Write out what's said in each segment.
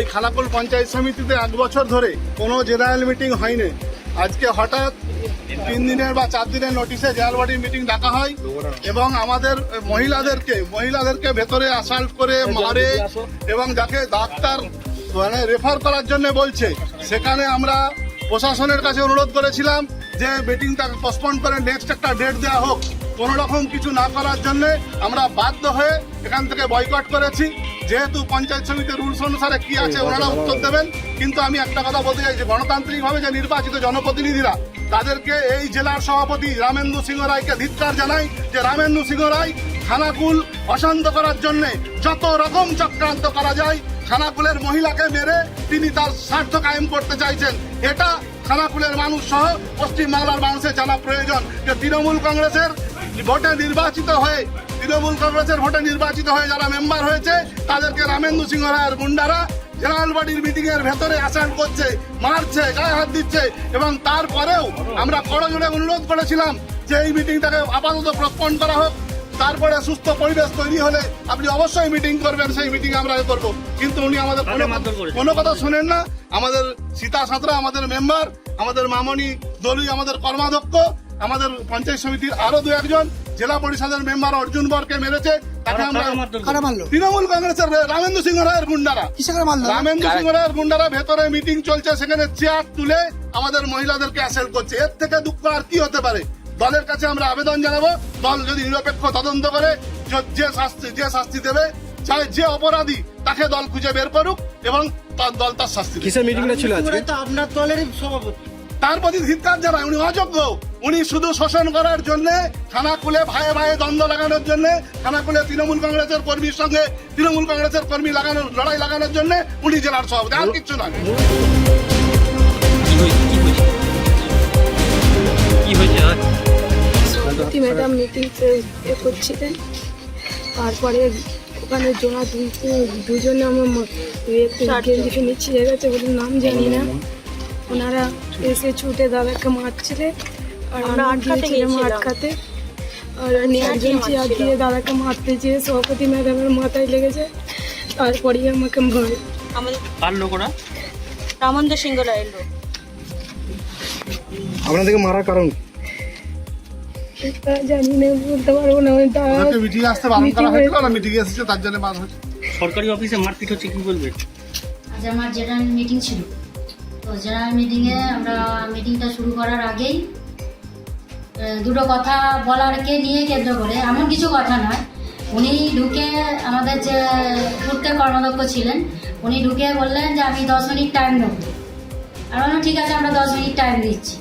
এই খানাকুল পঞ্চায়েত সমিতিতে এক বছর ধরে কোনো জেনারেল মিটিং হয়নি। আজকে হঠাৎ তিন দিনের বা চার দিনের নোটিশে জেনারেল মিটিং ডাকা হয় এবং আমাদের মহিলাদেরকে মহিলাদেরকে ভেতরে অ্যাসাল্ট করে মারে এবং যাকে ডাক্তার মানে রেফার করার জন্য বলছে, সেখানে আমরা প্রশাসনের কাছে অনুরোধ করেছিলাম যে মিটিংটা পোস্টপন্ড করে নেক্সট একটা ডেট দেওয়া হোক। কোনো রকম কিছু না করার জন্য আমরা বাধ্য হয়ে এখান থেকে বয়কট করেছি। যেহেতু পঞ্চায়েত সমিতির রুলস অনুসারে কি আছে ওনারা উত্তর দেবেন। কিন্তু আমি একটা কথা বলতে চাই যে গণতান্ত্রিকভাবে যে নির্বাচিত জনপ্রতিনিধিরা তাদেরকে এই জেলার সভাপতি রামেন্দু সিংহ রায়কে ধিক্কার জানাই যে রামেন্দু সিংহ রায় খানাকুল অশান্ত করার জন্য যত রকম চক্রান্ত করা যায় খানাকুলের মহিলাকে মেরে তিনি তার স্বার্থ কায়েম করতে চাইছেন। এটা খানাকুলের মানুষ সহ পশ্চিমবাংলার মানুষের জানা প্রয়োজন যে তৃণমূল কংগ্রেসের ভোটে নির্বাচিত হয়ে তৃণমূল কংগ্রেসের ভোটে নির্বাচিত হয়ে যারা মেম্বার হয়েছে তাদেরকে রামেন্দু সিংহ রায়ের গুন্ডারা জেনারেল বডির মিটিং এর ভেতরে আসান করছে মারছে গায়ে হাত দিচ্ছে এবং তারপরেও আমরা করজোড়ে অনুরোধ করেছিলাম যে এই মিটিংটাকে আপাতত প্রস্পন্ড করা হোক। তারপরে সুস্থ পরিবেশ তৈরি হলে আপনি অবশ্যই মিটিং করবেন সেই মিটিং আমরা এ করব। কিন্তু উনি আমাদের কোনো কথা শোনেন না। আমাদের সীতা সাঁতরা আমাদের মেম্বার আমাদের মামনি দলুই আমাদের কর্মাধ্যক্ষ আমাদের পঞ্চায়েত সমিতির আরও দু একজন। জেলা পরিষদের মেম্বার অর্জুন বরকে মেরেছে তাকে আমরা কারা মারলো? তৃণমূল কংগ্রেসের রামেন্দ্র সিংহ রায়ের গুন্ডারা। কিসে মারলো? রামেন্দ্র সিংহ রায়ের গুন্ডারা ভেতরে মিটিং চলছে সেখানে চেয়ার তুলে আমাদের মহিলাদেরকে অ্যাসেল করছে। এর থেকে দুঃখ আর কি হতে পারে? দলের কাছে আমরা আবেদন জানাব। দল যদি নিরপেক্ষ তদন্ত করে যে- শাস্তি যে শাস্তি দেবে চাই যে অপরাধী তাকে দল খুঁজে বের করুক এবং তার দল তার শাস্তি। কিসের মিটিংটা ছিল আজকে? আপনার দলেরই সভাপতি। তার প্রতি ধিক্কার জানায় উনি অযোগ্য উনি শুধু শোষণ করার জন্য খানাকুলে ভাইয়ে ভাইয়ে দ্বন্দ্ব লাগানোর জন্য খানাকুলে তৃণমূল কংগ্রেসের কর্মীর সঙ্গে তৃণমূল কংগ্রেসের কর্মী লাগানোর লড়াই লাগানোর জন্য উনি জেলার সভাপতি আর কিচ্ছু নয় ম্যাডাম মিটিং এ করছিলেন তারপরে ওখানে দুই দুজনে আমার গেঞ্জি ফেঞ্জি ছিঁড়ে বলে নাম জানি না ওনারা এসে ছুটে দাদাকে মারছিলেন আর আমরা গিয়েছিলাম আটকাতে। আর একজন চেয়ার দিয়ে দাদাকে মারতে চেয়ে সভাপতি ম্যাডামের মাথায় লেগেছে তারপরেই আমাকে মারে। কার লোক ওরা? রামন্দ্র সিংহ রায়ের লোক। আপনাদেরকে মারার কারণ জানি না বলতে পারব না দাদা মিটিং আসতে বারণ করা হয়েছিল না মিটিং এসেছে তার জন্য বার হয়েছে। সরকারি অফিসে মারপিট হচ্ছে কি বলবে? আজ আমার জেনারেল মিটিং ছিল তো জেনারেল মিটিংয়ে আমরা মিটিংটা শুরু করার আগেই দুটো কথা বলারকে নিয়ে কেন্দ্র করে, এমন কিছু কথা নয়। উনি ঢুকে আমাদের যে পূর্তের কর্মাধ্যক্ষ ছিলেন, উনি ঢুকে বললেন যে আমি দশ মিনিট টাইম নেব। আর বললাম, ঠিক আছে, আমরা দশ মিনিট টাইম দিচ্ছি।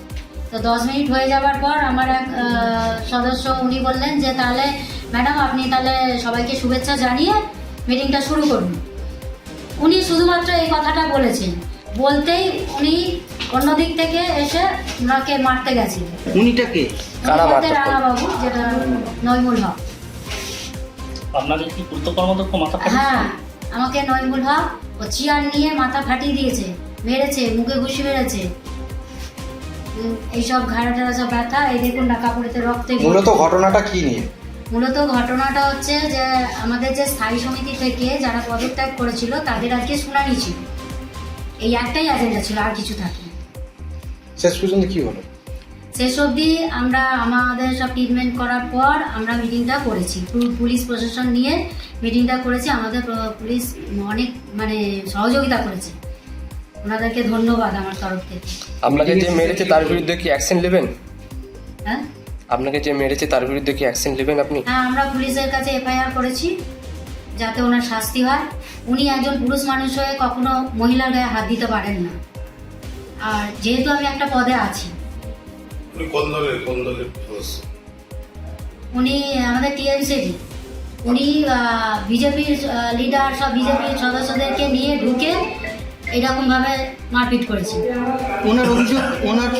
তো দশ মিনিট হয়ে যাওয়ার পর আমার এক সদস্য উনি বললেন যে, তাহলে, ম্যাডাম, আপনি তাহলে সবাইকে শুভেচ্ছা জানিয়ে মিটিংটা শুরু করুন। উনি শুধুমাত্র এই কথাটা বলেছেন। বলতেই উনি অন্যদিক থেকে এসে ওনাকে মারতে গেছিলেন উনিটাকে উনি বলতে রানাবাবু যেটা নয়মুল হক। আপনাদের কি কর্মদক্ষ মাথা হ্যাঁ আমাকে নয়মুল হক ও চেয়ার নিয়ে মাথা ফাটিয়ে দিয়েছে মেরেছে মুখে ঘুষি মেরেছে। এইসব ঘাড়া টাড়া সব ব্যথা এই দেখুন না কাপড়েতে রক্তে মূলত ঘটনাটা কি নিয়ে? মূলত ঘটনাটা হচ্ছে যে আমাদের যে স্থায়ী সমিতি থেকে যারা পদত্যাগ করেছিল তাদের আজকে শুনানি ছিল। এই একটাই এজেন্ডা ছিল আর কিছু থাকে শেষ পর্যন্ত কি হলো? শেষ অবধি আমরা আমাদের সব ট্রিটমেন্ট করার পর আমরা মিটিংটা করেছি। পুলিশ প্রশাসন নিয়ে মিটিংটা করেছি আমাদের পুলিশ অনেক মানে সহযোগিতা করেছে। ওনাদেরকে ধন্যবাদ আমার তরফ থেকে। আপনাকে যে মেরেছে তার বিরুদ্ধে কি অ্যাকশন নেবেন? হ্যাঁ? আপনাকে যে মেরেছে তার বিরুদ্ধে কি অ্যাকশন নেবেন আপনি? হ্যাঁ আমরা পুলিশের কাছে এফআইআর করেছি। যাতে ওনার শাস্তি হয়। উনি একজন পুরুষ মানুষ হয়ে কখনো মহিলার গায়ে হাত দিতে পারেন না। আর যেহেতু আমি একটা পদে আছি। উনি কোন দলের কোন দলের উনি আমাদের টিএমসিডি উনি বিজেপির লিডার সব বিজেপির সদস্যদেরকে নিয়ে ঢুকে এরকমভাবে মারপিট করেছে। ওনার অভিযোগ ওনার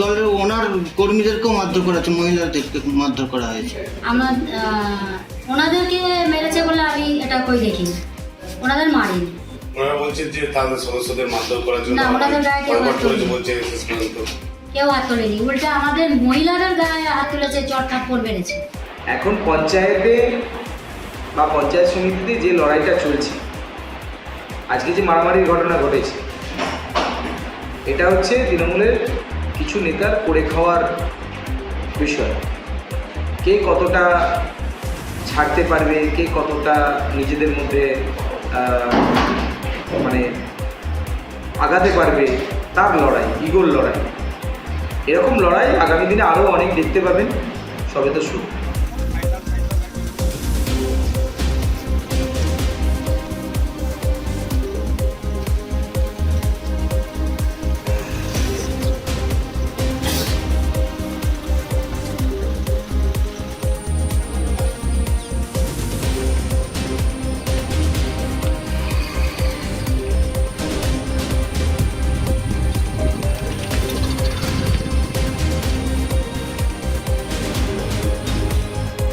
দলের ওনার কর্মীদেরকেও মারধর করা হয়েছে মহিলাদেরকে মারধর করা হয়েছে। আমার ওনাদেরকে মেরেছে বলে আমি এটা কই দেখি? ওনাদের মারিনি ওনারা বলছে যে তাদের সদস্যদের মারধর করার জন্য না, ওনাদের গায়ে কেউ হাত বলছে কেউ হাত তোলেনি। উল্টে আমাদের মহিলাদের গায়ে হাত তুলেছে চট থাপ্পড় মেরেছে। এখন পঞ্চায়েতে বা পঞ্চায়েত সমিতিতে যে লড়াইটা চলছে আজকে যে মারামারির ঘটনা ঘটেছে এটা হচ্ছে তৃণমূলের কিছু নেতার করে খাওয়ার বিষয়। কে কতটা ছাড়তে পারবে, কে কতটা নিজেদের মধ্যে মানে আগাতে পারবে, তার লড়াই ইগোর লড়াই। এরকম লড়াই আগামী দিনে আরও অনেক দেখতে পাবেন, সবে তো শুরু।